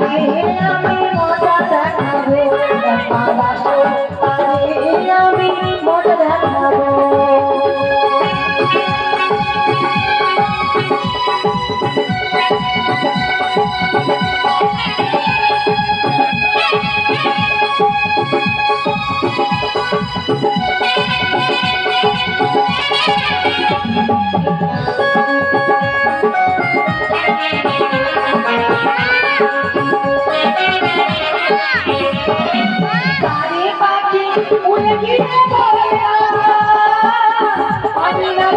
তারে আমি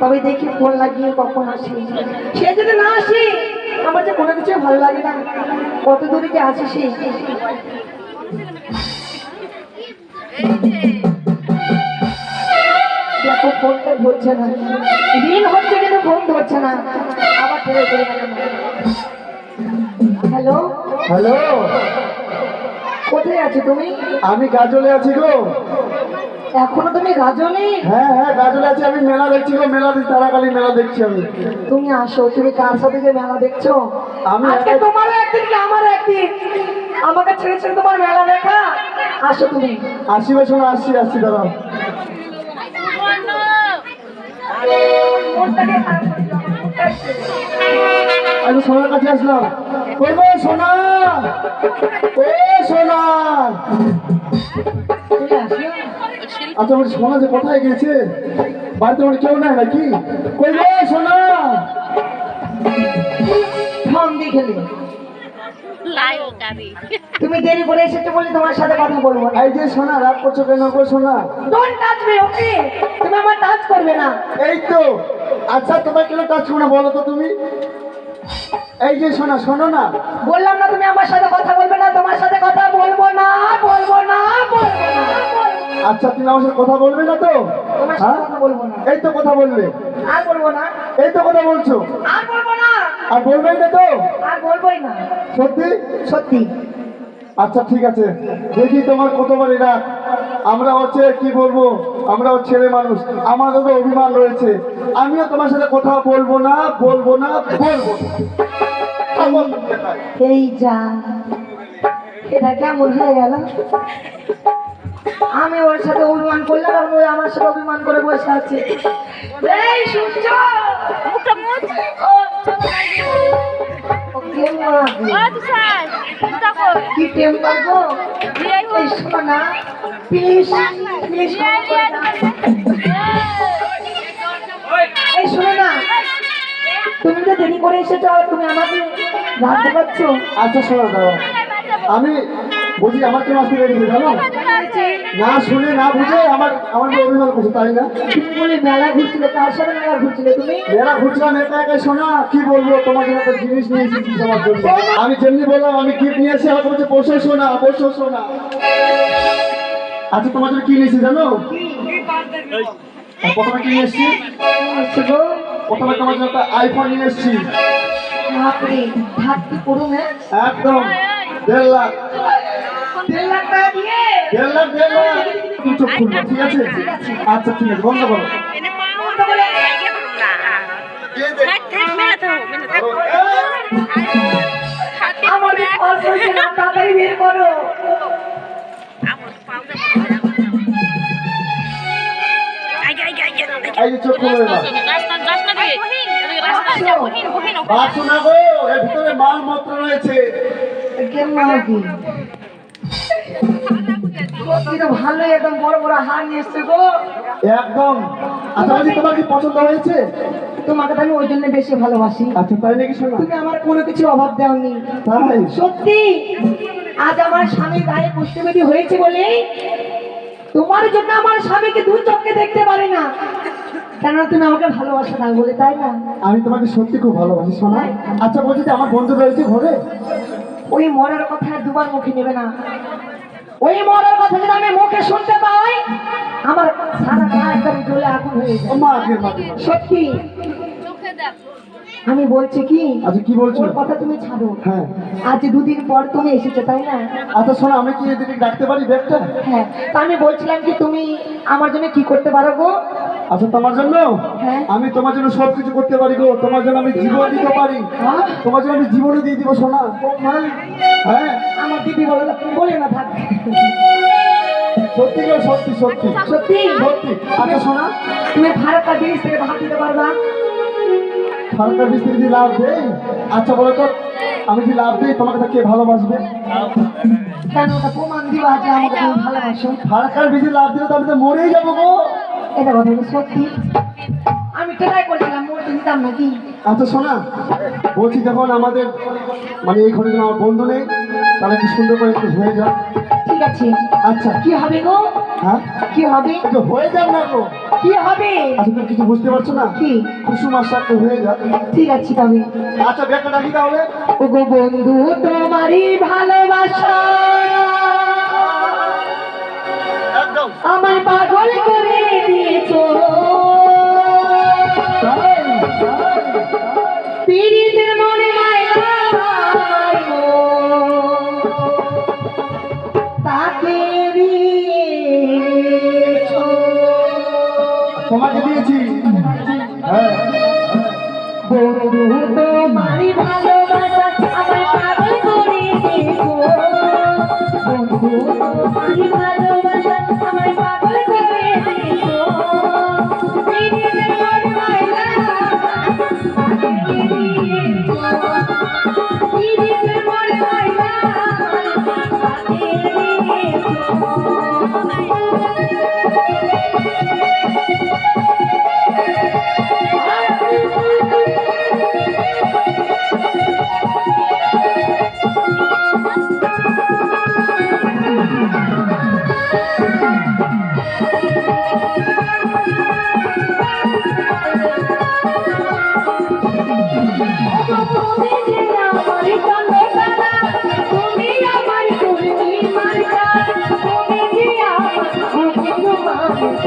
তবে দেখি ফোন লাগিয়ে কখন আসি। সে যদি না আসি আমার যে কোনো কিছু ভালো লাগে না। কত দূরে যে আসি সে? দেখো ফোনটা ধরছে না। দিন হচ্ছে কিন্তু ফোন ধরছে না। আবার করে হ্যালো? হ্যালো? কোথায় আছো তুমি? আমি গাজলে আছি গো। এখনও তুমি গাজলে হ্যাঁ হ্যাঁ গাজলে আছি আমি মেলা দেখছি গো মেলা দিই তারাকালী মেলা দেখছি আমি। তুমি আসো তুমি কার সাথে যে মেলা দেখছ? আমি আজকে তোমারও একদিন কি আমারও একদিন? আমাকে ছেড়ে ছেড়ে তোমার মেলা দেখা? আসো তুমি। আসি করে দিও, আমার মনটা একটু। আমি সোনার কাছে আসলাম। কই গো সোনা! ও সোনা! আসো। আচ্ছা আমার সোনা যে কোথায় গেছে? বাড়িতে আমার কেউ নাই নাকি? কই সোনা? খেলে। তুমি দেরি করে এসেছ বলে তোমার সাথে কথা বলব এই যে সোনা রাগ করছ কেন গো সোনা? ডোন্ট টাচ মি ওকে তুমি আমার টাচ করবে না। এই তো। আচ্ছা তোমার কেন টাচ করো বলো তো তুমি? এই যে সোনা শোনো না। বললাম না তুমি আমার সাথে কথা বলবে না তোমার সাথে কথা বলব না বলব না বলব না। আচ্ছা তুমি আমার সাথে কথা বলবে না তো? তোমার হ্যাঁ? সাথে কথা বলব না। এই তো কথা বলবে আর বলব না। এই তো কথা বলছো। আর বলব না। আর বলবেই না তো? আর বলবোই না। সত্যি? সত্যি। আচ্ছা ঠিক আছে। দেখি তোমার কতবার এরা আমরা হচ্ছে কি বলব? আমরাও ছেলে মানুষ আমাদেরও অভিমান রয়েছে। আমিও তোমার সাথে কথা বলব না বলব না বলব। এই যা এটা কেমন হয়ে গেল? আমি ওর সাথে অভিমান করলাম আর ও আমার সাথে অভিমান করে বসে আছে। এই সূর্য কি এই শোনো না প্লিজ প্লিজ এই শোনো না তুমি তো দেরি করে এসেছ আর তুমি আমাকে রাখতে পারছ আচ্ছা শোনো দাদা আমি বুঝি আমার কেউ আসতে পেরেছি জানো? না শুনে না বুঝে আমার আমার অভিমান করছে তাই না? তুমি বলে মেলা ঘুরছিলে কার সাথে মেলা ঘুরছিলে তুমি? মেয়েরা ঘুরছিলাম একা একা শোনা কি বলব তোমার জন্য একটা জিনিস নিয়ে এসেছি তোমার জন্য। আমি যেমনি বললাম আমি গিফট নিয়ে এসে আমাকে বলছে বসে শোনা বসে শোনা আচ্ছা তোমার জন্য কি নিয়েছি জানো? প্রথমে কি নিয়ে এসেছি? আচ্ছা প্রথমে তোমার জন্য একটা আইফোন নিয়ে এসেছি। হ্যাঁ? একদম দেড় লাখ। দেড় লাখ টাকা দিয়ে দেড় লাখ দেড় লাখ তুমি চোখ খুলবো ঠিক আছে আচ্ছা ঠিক আছে বন্ধ করো। এনে পাও তো বলে আগে করুন না থাক থাক মেলা তো মেলা থাক আমাদের খরচ হচ্ছে না তাড়াতাড়ি বের করো আমার পাও তো আগে আগে আগে এই যে চোখ খুলে রাস্তা রাস্তা দিয়ে রাস্তা বহিন বহিন বাসু গো এর ভিতরে মাল মাত্র রয়েছে। কেমন আর কি? একদম বড় বড় হার নিয়ে এসছে গো। একদম। আচ্ছা তোমার কি পছন্দ হয়েছে? তোমাকে তো আমি ওই জন্য বেশি ভালোবাসি। আচ্ছা তাই নাকি শোনা? তুমি আমার কোনো কিছু অভাব দেওনি। তাই? সত্যি আজ আমার স্বামীর গায়ে পুষ্টিবেদী হয়েছে বলে তোমার জন্য আমার স্বামীকে দু চোখে দেখতে পারে না। কেননা তুমি আমাকে ভালোবাসো না বলে তাই না? আমি তোমাকে সত্যি খুব ভালোবাসি শোনা। আচ্ছা বলছি যে আমার বন্ধু রয়েছে ঘরে? ওই মরার কথা দুবার মুখে নেবে না। ওই মরার কথা যদি আমি মুখে শুনতে পাই আমার সারা গা একদম জ্বলে আগুন হয়ে যায়। সত্যি? আমি বলছি কি? আচ্ছা কি বলছো? কথা তুমি ছাড়ো। হ্যাঁ। আজ দুদিন পর তুমি এসেছ তাই না? আচ্ছা শোনো আমি কি এদিকে ডাকতে পারি ব্যাগটা? হ্যাঁ। তা আমি বলছিলাম কি তুমি আমার জন্য কি করতে পারো গো? আচ্ছা তোমার জন্য হ্যাঁ। আমি তোমার জন্য সব কিছু করতে পারি গো। তোমার জন্য আমি জীবন দিতে পারি। হ্যাঁ? তোমার জন্য আমি জীবনও দিয়ে দিব সোনা। হ্যাঁ? আমার দিদি বলে না, বলে না থাক। সত্যি গো সত্যি সত্যি। সত্যি? সত্যি। আচ্ছা শোনা তুমি ফারাক্কা জিনিস থেকে ধার দিতে পারবা? সরকার বৃষ্টি যদি লাভ দেয় আচ্ছা বলো তো আমি যদি লাভ দিই তোমাকে তো কে ভালোবাসবে? কেন ওটা প্রমাণ দিবা যে আমাকে ভালোবাসো। সরকার বৃষ্টি লাভ দিলে তো আমি তো মরেই যাব গো। এটা কথা সত্যি? আমি ট্রাই করছিলাম মরতে দিতাম নাকি? আচ্ছা শোনা বলছি যখন আমাদের মানে এই ঘরে আমার বন্ধু নেই তাহলে কি সুন্দর করে একটু হয়ে যাক। ঠিক আছে। আচ্ছা। কি হবে গো? হ্যাঁ? কি হবে? একটু হয়ে যাক না গো। কি হবে? আচ্ছা তুমি কিছু বুঝতে পারছ না? কি? কুসুম আশা একটু হয়ে যাক। ঠিক আছে তবে। আচ্ছা ব্যাগটা রাখি তাহলে ও গো বন্ধু তোমারই ভালোবাসা। একদম। আমায় পাগল করে।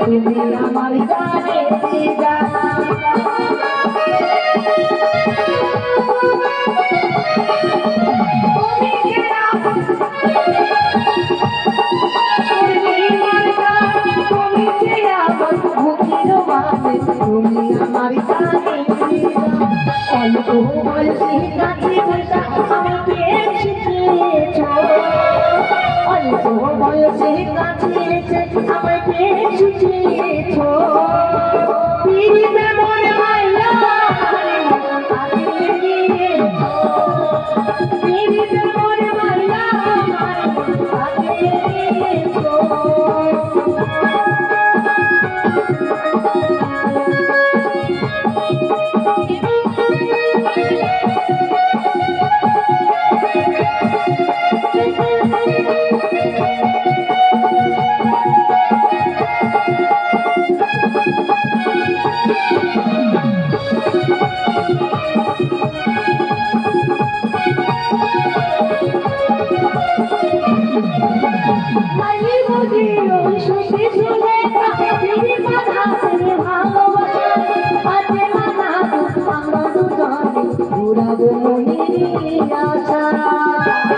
তুমি আমার জানা তুমি আমার জানা অল্প বয়সে কাছে বসা আমাকে শিখিয়েছ পীড়িতে মনে দিয়েছ পীড়িতে মনে মাইলা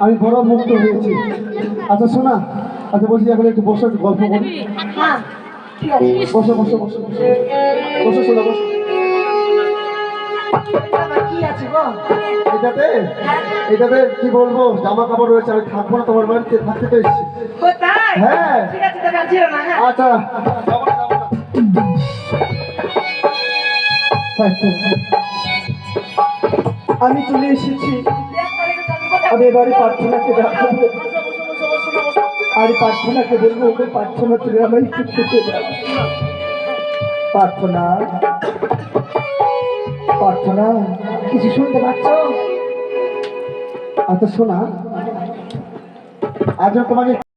আমি বড় মুক্ত হয়েছি। আচ্ছা শোনা। আচ্ছা বলছি, এখন একটু বসে, একটু গল্প করি। বসো বসো বসো বসো। শোনা এটাতে? এটাতে বলব? জামা কাপড় রয়েছে থাকতে হ্যাঁ। আচ্ছা। আমি চলে এসেছি। আর প্রার্থনাকে বলব, ওকে প্রার্থনা তুমি আমার দাও প্রার্থনা। প্রার্থনা। কিছু শুনতে পাচ্ছ? আচ্ছা শোনা। আজ তোমাকে